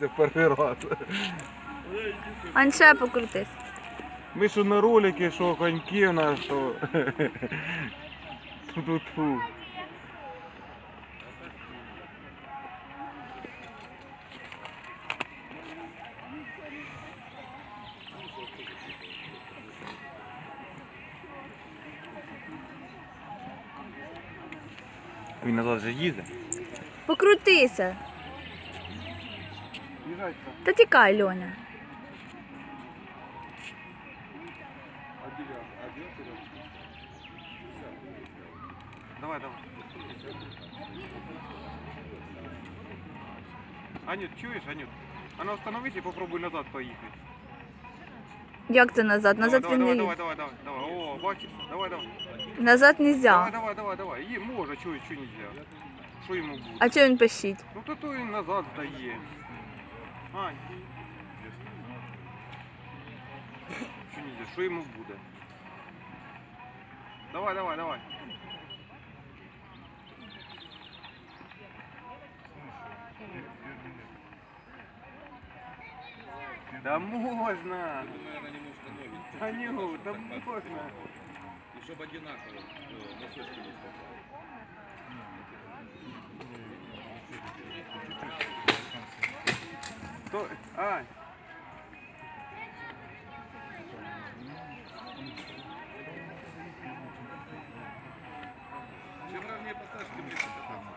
Це перший раз. Ань, ще покрутись. Ми що на ролики, що коньки у нас, то. Ту-ту-ту. Він назад вже їде. Покрутися. Їжджайте. Та тікай, Льоня. Давай, давай. Анют, чуєш, Анют? А ну остановись і попробуй назад поїхати. Як це назад? Назад давай, він не давай, їде. давай, давай, давай, давай. О, бачиш? Давай, давай. Назад Давай, нельзя. давай, давай, давай. Є, може, чуєш, що нельзя. Що йому буде? А чого він пищить? Ну то то він назад здає. Ань. Що нельзя? Що йому буде? Давай, давай, давай. Да можно. Аню, да можно. И чтобы одинаково э, носочки не стопали. Стой. Ань. Чем ровнее посадишь, тем легче кататься.